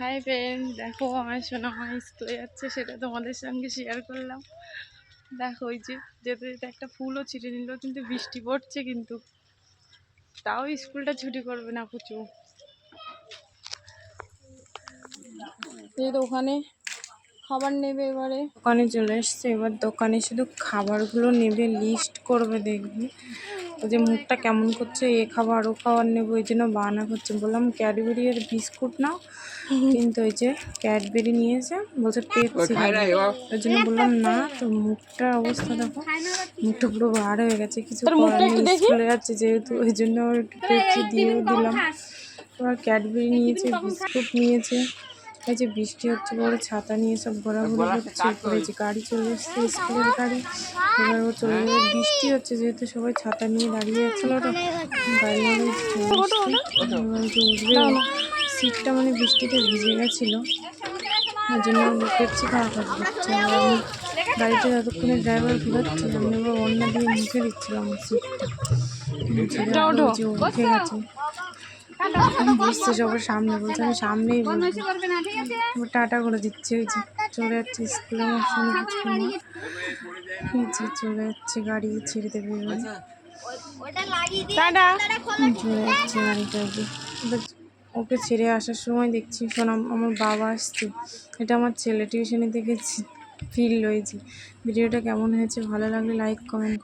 Hi friend দেখো, আমার সোনা মা স্কুলে যাচ্ছে, সেটা তোমাদের সঙ্গে শেয়ার করলাম। দেখো, ওই যে যেতে যেতে একটা ফুলও ছিটে নিল, কিন্তু বৃষ্টি পড়ছে কিন্তু। তাও স্কুলটা ছুটি করবে না প্রচুর। ওখানে খাবার নেবে এবারে। দোকানে চলে এসছে, এবার দোকানে শুধু খাবারগুলো নেবে লিস্ট করবে দেখবে। ও যে মুখটা কেমন করছে এ খাবার ও খাবার নেব ওই জন্য বায়না করছে। বললাম ক্যাডবেরি আর বিস্কুট নাও। কিন্তু ওই যে ক্যাডবেরি নিয়েছে বলছে পেপসি ওই জন্য বললাম না তো মুখটার অবস্থা দেখো মুখটা পুরো বার হয়ে গেছে কিছু স্কুলে যাচ্ছে যেহেতু ওই জন্য পেপসি দিয়েও দিলাম। এবার ক্যাডবেরি নিয়েছে বিস্কুট নিয়েছে। এই যে বৃষ্টি হচ্ছে বলে ছাতা নিয়ে সব ঘোরাঘুরি হচ্ছে যে গাড়ি চলে এসছে স্কুলের গাড়ি। এবার ও চলে যাবে বৃষ্টি হচ্ছে যেহেতু সবাই ছাতা নিয়ে দাঁড়িয়ে যাচ্ছিল ওটা গাড়ি উঠবে সিটটা মানে বৃষ্টিতে ভিজে গেছিল। ওই জন্য পেপসি খাওয়া কাজ করছে আর আমি গাড়িটা যতক্ষণে ড্রাইভার ঘুরাচ্ছিল আমি এবার অন্য দিয়ে মুখে দিচ্ছিলাম সিটটা। গেছে। বসছে সবার সামনে, বলছে আমি সামনেই টাটা করে দিচ্ছে, ওই যে চলে যাচ্ছে স্কুলে, আমার যে চলে যাচ্ছে গাড়ি ছেড়ে দেবে চলে যাচ্ছে গাড়িটা ওকে ছেড়ে আসার সময় দেখছি শোনাম আমার বাবা আসছে। এটা আমার ছেলে, টিউশনি দেখেছি ফিল হয়েছে ভিডিওটা কেমন হয়েছে, ভালো লাগলে লাইক কমেন্ট